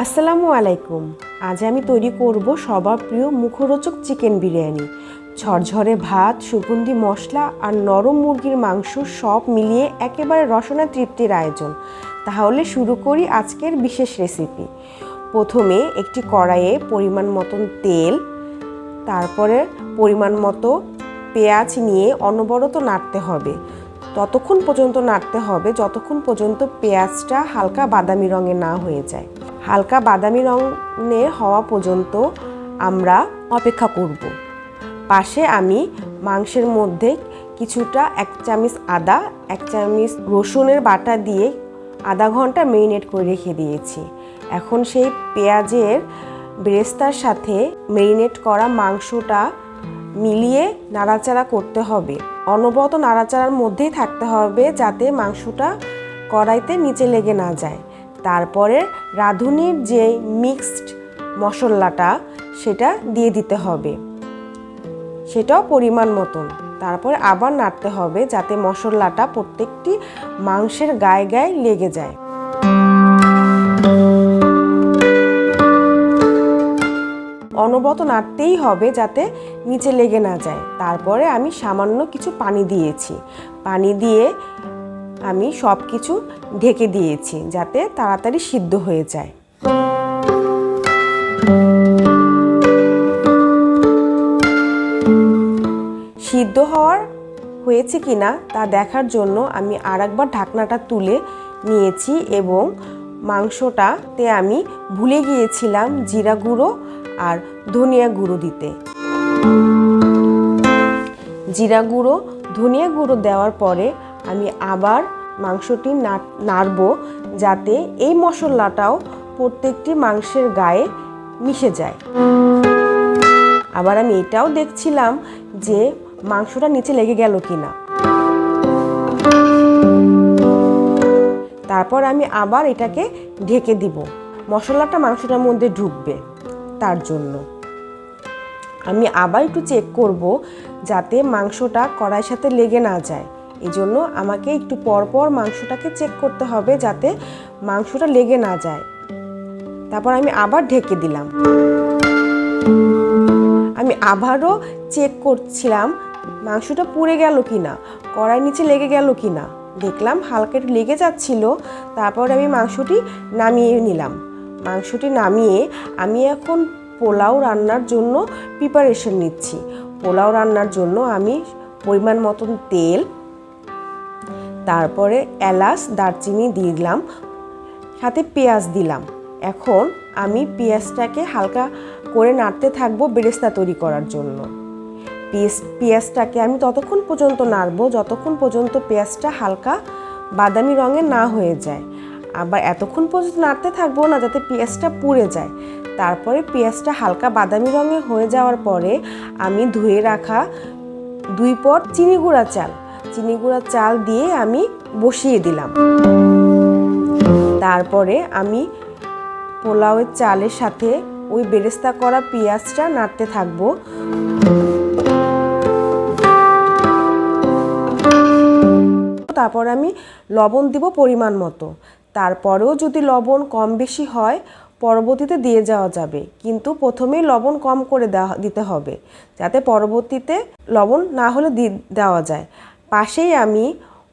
আসসালামু আলাইকুম। আজ আমি তৈরি করব সবার প্রিয় মুখরোচক চিকেন বিরিয়ানি। ঝরঝরে ভাত, সুগন্ধি মশলা আর নরম মুরগির মাংস সব মিলিয়ে একেবারে রসনা তৃপ্তির আয়োজন। তাহলে শুরু করি আজকের বিশেষ রেসিপি প্রথমে একটি কড়াইয়ে পরিমাণ মতন তেল, তারপরে পরিমাণ মতো পেঁয়াজ নিয়ে অনবরত নাড়তে হবে। ততক্ষণ পর্যন্ত নাড়তে হবে, যতক্ষণ পর্যন্ত পেঁয়াজটা হালকা বাদামি রঙে না হয়ে যায়। হালকা বাদামি রঙের হওয়া পর্যন্ত আমরা অপেক্ষা করব। পাশে আমি মাংসের মধ্যে কিছুটা এক চামচ আদা, এক চামচ রসুনের বাটা দিয়ে আধা ঘণ্টা মেরিনেট করে রেখে দিয়েছি। এখন সেই পেঁয়াজের ব্রেস্তার সাথে মেরিনেট করা মাংসটা মিলিয়ে নাড়াচাড়া করতে হবে। অনবরত নাড়াচাড়ার মধ্যেই থাকতে হবে যাতে মাংসটা কড়াইতে নিচে লেগে না যায়। তারপরে রাঁধুনির যে মিক্সড মশলাটা, সেটা দিয়ে দিতে হবে। সেটাও পরিমাণ মতন। তারপরে আবার নাড়তে হবে যাতে মশলাটা প্রত্যেকটি মাংসের গায়ে গায়ে লেগে যায়। অনবত নাড়তেই হবে যাতে নিচে লেগে না যায়। তারপরে আমি সামান্য কিছু পানি দিয়েছি। পানি দিয়ে আমি সব কিছু ঢেকে দিয়েছি যাতে তাড়াতাড়ি সিদ্ধ হয়ে যায়। সিদ্ধ হওয়ার হয়েছে কি না তা দেখার জন্য আমি আরেকবার ঢাকনাটা তুলে নিয়েছি এবং মাংসটাতে আমি ভুলে গিয়েছিলাম জিরা গুঁড়ো আর ধনিয়া গুঁড়ো দিতে। জিরা গুঁড়ো, ধনিয়া গুঁড়ো দেওয়ার পরে আমি আবার মাংসটি নাড়ব যাতে এই মশলাটাও প্রত্যেকটি মাংসের গায়ে মিশে যায়। আবার আমি এটাও দেখছিলাম যে মাংসটা নিচে লেগে গেল কিনা। তারপর আমি আবার এটাকে ঢেকে দিব। মশলাটা মাংসটার মধ্যে ঢুকবে তার জন্য। আমি আবার একটু চেক করব যাতে মাংসটা কড়াইয়ের সাথে লেগে না যায়। এই জন্য আমাকে একটু পরপর মাংসটাকে চেক করতে হবে যাতে মাংসটা লেগে না যায়। তারপর আমি আবার ঢেকে দিলাম। আমি আবারও চেক করছিলাম মাংসটা পুড়ে গেল কি না কড়াই নিচে লেগে গেল কি না দেখলাম হালকা একটু লেগে যাচ্ছিল, তারপর আমি মাংসটি নামিয়ে নিলাম। মাংসটি নামিয়ে আমি এখন পোলাও রান্নার জন্য প্রিপারেশন নিচ্ছি। পোলাও রান্নার জন্য আমি পরিমাণ মতন তেল তারপরে এলাচ, দারচিনি দিয়ে দিলাম, সাথে পেঁয়াজ দিলাম। এখন আমি পেঁয়াজটাকে হালকা করে নাড়তে থাকব বেরেস্তা তৈরি করার জন্য। পেঁয়াজ, পেঁয়াজটাকে আমি ততক্ষণ পর্যন্ত নাড়বো যতক্ষণ পর্যন্ত পেঁয়াজটা হালকা বাদামি রঙে না হয়ে যায়। আবার এতক্ষণ পর্যন্ত নাড়তে থাকব না যাতে পেঁয়াজটা পুড়ে যায়। তারপরে পেঁয়াজটা হালকা বাদামি রঙে হয়ে যাওয়ার পরে আমি ধুয়ে রাখা দুই পট চিনি গুঁড়া চাল চিনি গুঁড়া চাল দিয়ে আমি বসিয়ে দিলাম। তারপরে আমি পোলাওয়ের চালের সাথে ওই বেরেস্তা করা পেঁয়াজটা নাড়তে থাকব। তারপর আমি লবণ দিব পরিমাণ মতো। তারপরেও যদি লবণ কম বেশি হয়, পরবর্তীতে দিয়ে যাওয়া যাবে। কিন্তু প্রথমেই লবণ কম করে দেওয়া, দিতে হবে। যাতে পরবর্তীতে লবণ না হলে দেওয়া যায়। পাশেই আমি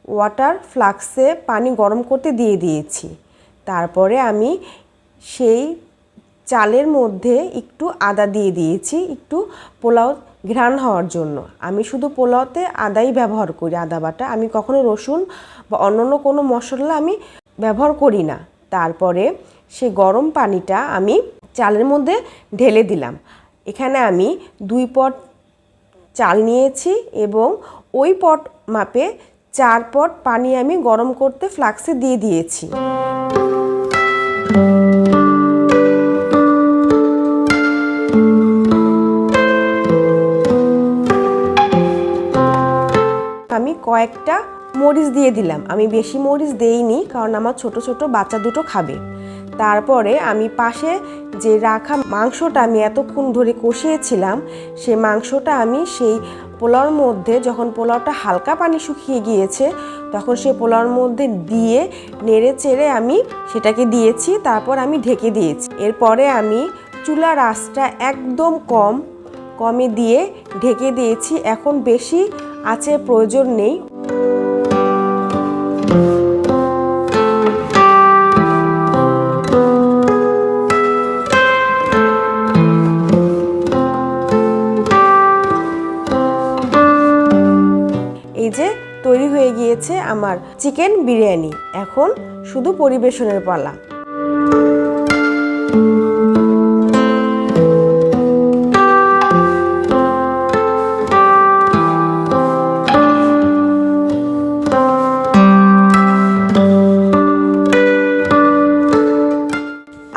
ওয়াটার ফ্লাক্সে পানি গরম করতে দিয়ে দিয়েছি। তারপরে আমি সেই চালের মধ্যে একটু আদা দিয়ে দিয়েছি, একটু পোলাও ঘ্রাণ হওয়ার জন্য। আমি শুধু পোলাওতে আদাই ব্যবহার করি, আদা বাটা। আমি কখনো রসুন বা অন্যান্য কোনো মশলা আমি ব্যবহার করি না। তারপরে সে গরম পানিটা আমি চালের মধ্যে ঢেলে দিলাম। এখানে আমি দুই পট চাল নিয়েছি এবং ওই পট মাপে চার পট পানি আমি গরম করতে ফ্লাক্সে দিয়ে দিয়েছি। আমি কয়েকটা মরিচ দিয়ে দিলাম। আমি বেশি মরিচ দেইনি, কারণ আমার ছোট ছোট বাচ্চা দুটো খাবে। তারপরে আমি পাশে যে রাখা মাংসটা আমি এতক্ষণ ধরে কষিয়েছিলাম সেই মাংসটা আমি সেই পোলাওর মধ্যে যখন পোলাওটা হালকা পানি শুকিয়ে গিয়েছে, তখন সেই পোলাওর মধ্যে দিয়ে নেড়ে চেড়ে আমি সেটাকে দিয়েছি, তারপর আমি ঢেকে দিয়েছি। এরপরে আমি চুলার আঁচটা একদম কম, কমে দিয়ে ঢেকে দিয়েছি, এখন বেশি আছে প্রয়োজন নেই। হয়ে গিয়েছে আমার চিকেন বিরিয়ানি। এখন শুধু পরিবেশনের পালা।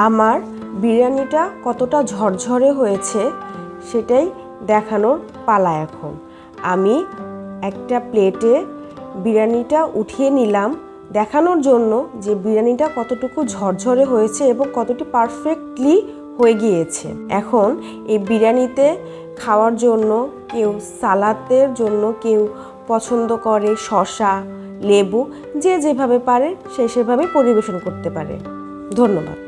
আমার বিরিয়ানিটা কতটা ঝরঝরে হয়েছে সেটাই দেখানোর পালা এখন। আমি একটা প্লেটে বিরিয়ানিটা উঠিয়ে নিলাম। দেখানোর জন্য যে বিরিয়ানিটা কতটুকু ঝরঝরে হয়েছে এবং কতটি পারফেক্টলি হয়ে গিয়েছে। এখন এই বিরিয়ানিতে খাওয়ার জন্য কেউ সালাতের জন্য কেউ পছন্দ করে শশা লেবু, যে যেভাবে পারে সে সেভাবে পরিবেশন করতে পারে। ধন্যবাদ।